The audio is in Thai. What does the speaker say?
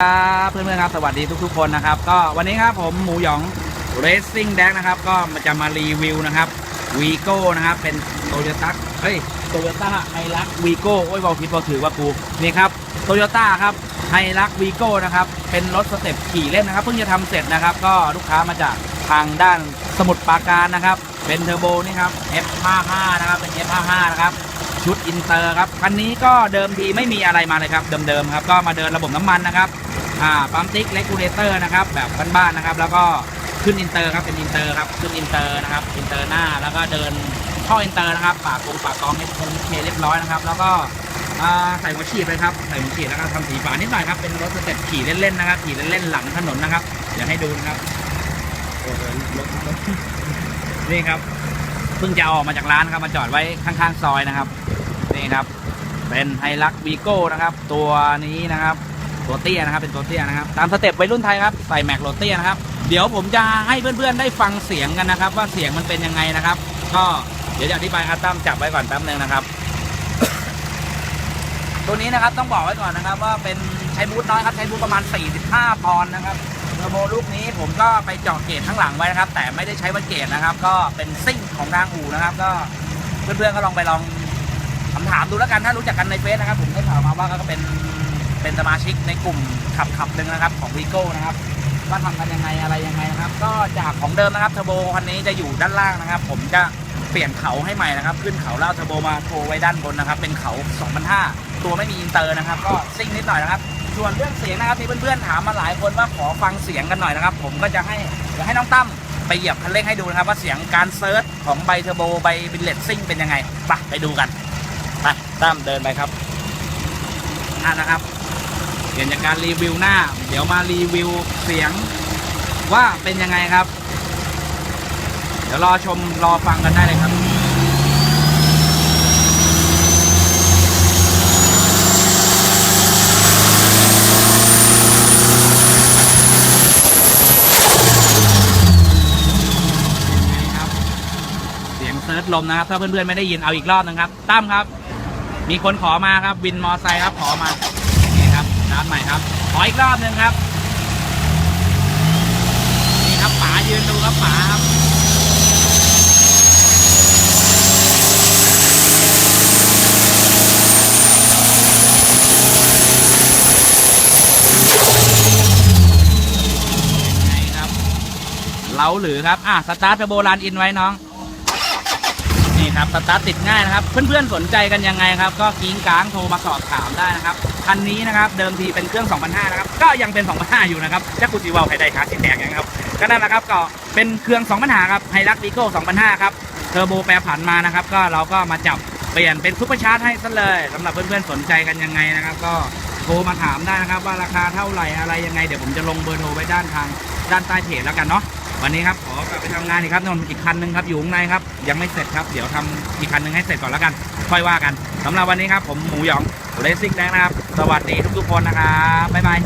ครับเพื่อนๆครับสวัสดีทุกๆคนนะครับ ก็วันนี้ครับผมหมูหยอง Racing d a นะครับ ก็มาจะมารีวิวนะครับวีโก้นะครับ เป็นโตโยต้าเฮ้ยโตโยต้าไฮรักวีโก้โอ้ยบอกผิดบอกถือว่ากูนี่ครับโตโยต้าครับไฮรักวีโก้นะครับ เป็นรถสเต็ปขี่เล่นนะครับ เพิ่งจะทำเสร็จนะครับ ก็ลูกค้ามาจากทางด้านสมุทรปราการนะครับ เป็นเทอร์โบนี่ครับ F55 นะครับเป็น F55 นะครับ ชุดอินเตอร์ครับคันนี้ก็เดิมทีไม่มีอะไรมาเลยครับเดิมๆครับก็มาเดินระบบน้ำมันนะครับอ่าปั๊มติ๊กเลกูเลเตอร์นะครับแบบบ้านๆนะครับ แล้วก็ขึ้นอินเตอร์ครับเป็นอินเตอร์ครับขึ้นอินเตอร์นะครับอินเตอร์หน้าแล้วก็เดินท่ออินเตอร์นะครับปากกงปากกองให้คงเคเรียบร้อยนะครับ แล้วก็อ่าใส่หัวฉีดไปครับใส่หัวฉีดแล้วก็ทำสีฝานิดหน่อยครับเป็นรถสเต็ปขี่เล่นๆนะครับขี่เล่นๆหลังถนนนะครับเดี๋ยวให้ดูนะครับนี่ครับเพิ่งจะออกมาจากร้านครับมาจอดไว้ข้างๆซอยนะครับ นี่ครับ เป็นไฮลักวีโก้นะครับ ตัวนี้นะครับ ตัวเตี้ยนะครับเป็นตัวเตี้ยนะครับ ตามสเต็ปวัยรุ่นไทยครับใส่แม็กโรเตี้ยนะครับ เดี๋ยวผมจะให้เพื่อนๆได้ฟังเสียงกันนะครับ ว่าเสียงมันเป็นยังไงนะครับ ก็เดี๋ยวจะอธิบายอาตั้มจับไว้ก่อนแป๊บนึงนะครับ ตัวนี้นะครับต้องบอกไว้ก่อนนะครับ ว่าเป็นใช้บูทน้อยครับใช้บูทประมาณ 45 ปอนด์นะครับเทอร์โบลูกนี้ผมก็ไปเจาะเกจข้างหลังไว้นะครับ แต่ไม่ได้ใช้วัดเกจนะครับ ก็เป็นซิ่งของทางอู่นะครับ ก็เพื่อนๆก็ลองไปลอง คำถามดูแล้วกันถ้ารู้จักกันในเฟซนะครับ ผมได้ข่าวมาว่าก็เป็นเป็นสมาชิกในกลุ่มขับขับหนึ่งนะครับ ของวีโก้นะครับว่าทำกันยังไงอะไรยังไงนะครับ ก็จากของเดิมนะครับเทอร์โบคันนี้จะอยู่ด้านล่างนะครับ ผมจะเปลี่ยนเขาให้ใหม่นะครับ ขึ้นเขาเล่าเทอร์โบมาโชว์ไว้ด้านบนนะครับ เป็นเขา2005ตัวไม่มีอินเตอร์นะครับ ก็ซิ่งนิดหน่อยนะครับส่วนเรื่องเสียงนะครับมีเพื่อนๆถามมาหลายคนว่าขอฟังเสียงกันหน่อยนะครับ ผมก็จะให้เดี๋ยวให้น้องตั้มไปเหยียบคันเร่งให้ดูนะครับ ว่าเสียงการเซิร์ชของใบเทอร์โบใบบิลเลตซิ่งเป็นยังไงไปไปดูกัน ตั้มเดินไปครับอ่านะครับเปลี่ยนจากการรีวิวหน้า เดี๋ยวมารีวิวเสียงว่าเป็นยังไงครับ เดี๋ยวรอชมรอฟังกันได้เลยครับเสียงเซิร์ชลมนะครับ ถ้าเพื่อนๆไม่ได้ยินเอาอีกรอบนึงครับตั้มครับ มีคนขอมาครับวินมอไซค์ครับขอมานี่ครับนัดใหม่ครับ ขออีกรอบหนึ่งครับนี่ครับป๋ายืนดูครับป๋าครับไงครับเล้าหรือครับ อะ สตาร์ทเทอร์โบรันอินไว้น้อง ครับสตาร์ทติดง่ายนะครับ เพื่อนๆสนใจกันยังไงครับ ก็กิ้งก้างโทรมาสอบถามได้นะครับคันนี้นะครับเดิมทีเป็นเครื่อง 2005 นะครับ ก็ยังเป็น 2005 อยู่นะครับจะกูจีวาใครได้ครับสีแดงยังครับก็นั่นแหละครับก็เป็นเครื่อง 2005 ครับไฮรักวีโก้2005 ครับเทอร์โบแปรผันมานะครับ ก็เราก็มาจับเปลี่ยนเป็นซุปเปอร์ชาร์จให้ซะเลยสำหรับเพื่อนๆสนใจกันยังไงนะครับ ก็โทรมาถามได้นะครับ ว่าราคาเท่าไหร่อะไรยังไงเดี๋ยวผมจะลงเบอร์โทรไว้ด้านทางด้านใต้เพจแล้วกันเนาะ วันนี้ครับขอกลับไปทำงานอีกครับนนอีกคันหนึ่งครับอยู่ข้างในครับยังไม่เสร็จครับเดี๋ยวทำอีกคันหนึ่งให้เสร็จก่อนแล้วกันค่อยว่ากันสำหรับวันนี้ครับผมหมูหยองเลสซิ่งแดงนะครับ สวัสดีทุกๆคนนะครับบ๊ายบาย